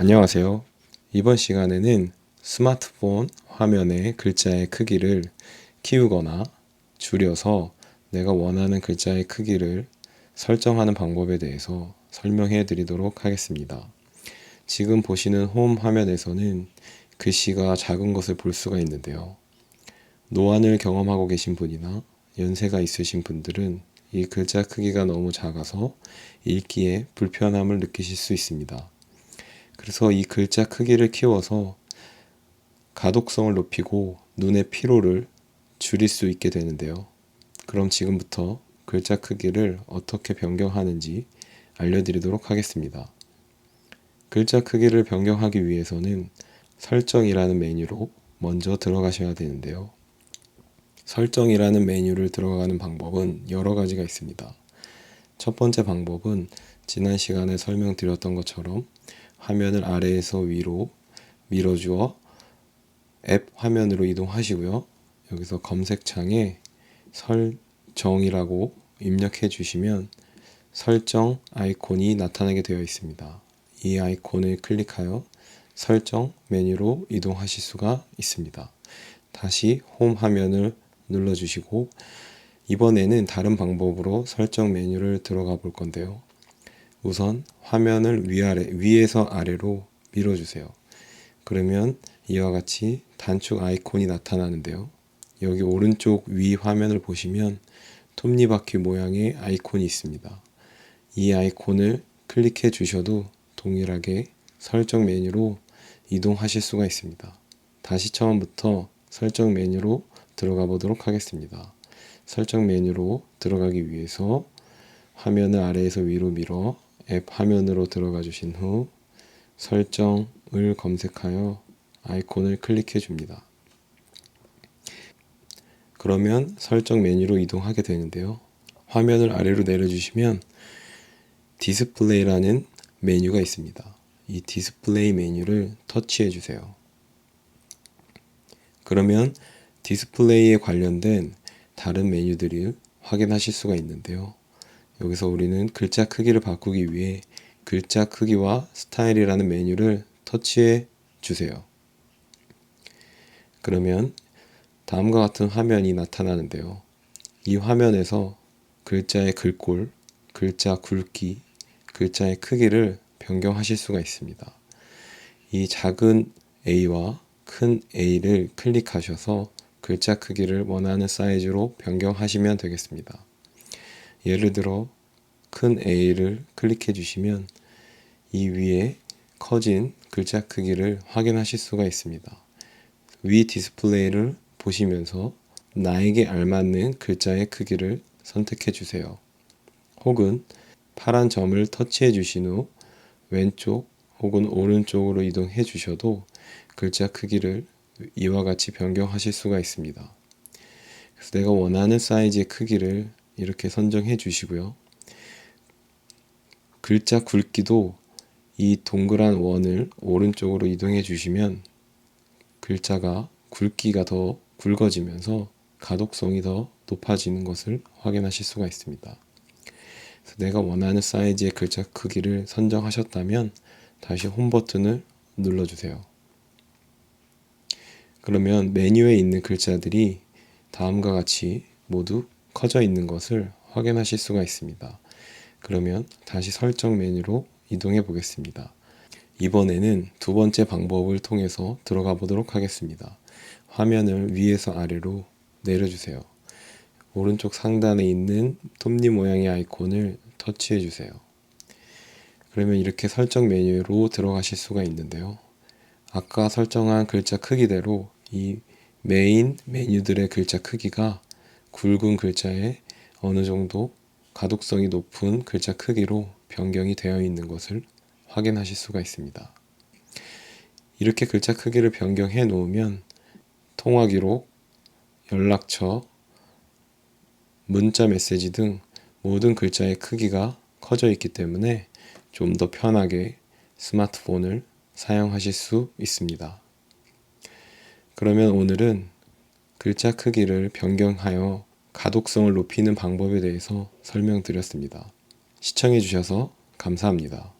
안녕하세요. 이번 시간에는 스마트폰 화면의 글자의 크기를 키우거나 줄여서 내가 원하는 글자의 크기를 설정하는 방법에 대해서 설명해 드리도록 하겠습니다. 지금 보시는 홈 화면에서는 글씨가 작은 것을 볼 수가 있는데요. 노안을 경험하고 계신 분이나 연세가 있으신 분들은 이 글자 크기가 너무 작아서 읽기에 불편함을 느끼실 수 있습니다. 그래서 이 글자 크기를 키워서 가독성을 높이고 눈의 피로를 줄일 수 있게 되는데요. 그럼 지금부터 글자 크기를 어떻게 변경하는지 알려드리도록 하겠습니다. 글자 크기를 변경하기 위해서는 설정이라는 메뉴로 먼저 들어가셔야 되는데요. 설정이라는 메뉴를 들어가는 방법은 여러 가지가 있습니다. 첫 번째 방법은 지난 시간에 설명드렸던 것처럼 화면을 아래에서 위로 밀어주어 앱 화면으로 이동하시고요. 여기서 검색창에 설정이라고 입력해 주시면 설정 아이콘이 나타나게 되어 있습니다. 이 아이콘을 클릭하여 설정 메뉴로 이동하실 수가 있습니다. 다시 홈 화면을 눌러주시고 이번에는 다른 방법으로 설정 메뉴를 들어가 볼 건데요. 우선 화면을 위아래, 위에서 아래로 밀어주세요. 그러면 이와 같이 단축 아이콘이 나타나는데요. 여기 오른쪽 위 화면을 보시면 톱니바퀴 모양의 아이콘이 있습니다. 이 아이콘을 클릭해 주셔도 동일하게 설정 메뉴로 이동하실 수가 있습니다. 다시 처음부터 설정 메뉴로 들어가 보도록 하겠습니다. 설정 메뉴로 들어가기 위해서 화면을 아래에서 위로 밀어 앱 화면으로 들어가 주신 후 설정을 검색하여 아이콘을 클릭해 줍니다. 그러면 설정 메뉴로 이동하게 되는데요. 화면을 아래로 내려주시면 디스플레이라는 메뉴가 있습니다. 이 디스플레이 메뉴를 터치해 주세요. 그러면 디스플레이에 관련된 다른 메뉴들을 확인하실 수가 있는데요. 여기서 우리는 글자 크기를 바꾸기 위해 글자 크기와 스타일이라는 메뉴를 터치해 주세요. 그러면 다음과 같은 화면이 나타나는데요. 이 화면에서 글자의 글꼴, 글자 굵기, 글자의 크기를 변경하실 수가 있습니다. 이 작은 A와 큰 A를 클릭하셔서 글자 크기를 원하는 사이즈로 변경하시면 되겠습니다. 예를 들어 큰 A를 클릭해 주시면 이 위에 커진 글자 크기를 확인하실 수가 있습니다. 위 디스플레이를 보시면서 나에게 알맞는 글자의 크기를 선택해 주세요. 혹은 파란 점을 터치해 주신 후 왼쪽 혹은 오른쪽으로 이동해 주셔도 글자 크기를 이와 같이 변경하실 수가 있습니다. 그래서 내가 원하는 사이즈의 크기를 이렇게 선정해 주시고요. 글자 굵기도 이 동그란 원을 오른쪽으로 이동해 주시면 글자가 굵기가 더 굵어지면서 가독성이 더 높아지는 것을 확인하실 수가 있습니다. 내가 원하는 사이즈의 글자 크기를 선정하셨다면 다시 홈 버튼을 눌러주세요. 그러면 메뉴에 있는 글자들이 다음과 같이 모두 커져 있는 것을 확인하실 수가 있습니다. 그러면 다시 설정 메뉴로 이동해 보겠습니다. 이번에는 두 번째 방법을 통해서 들어가 보도록 하겠습니다. 화면을 위에서 아래로 내려주세요. 오른쪽 상단에 있는 톱니 모양의 아이콘을 터치해 주세요. 그러면 이렇게 설정 메뉴로 들어가실 수가 있는데요. 아까 설정한 글자 크기대로 이 메인 메뉴들의 글자 크기가 굵은 글자에 어느 정도 가독성이 높은 글자 크기로 변경이 되어 있는 것을 확인하실 수가 있습니다. 이렇게 글자 크기를 변경해 놓으면 통화 기록, 연락처, 문자 메시지 등 모든 글자의 크기가 커져 있기 때문에 좀 더 편하게 스마트폰을 사용하실 수 있습니다. 그러면 오늘은 글자 크기를 변경하여 가독성을 높이는 방법에 대해서 설명드렸습니다. 시청해 주셔서 감사합니다.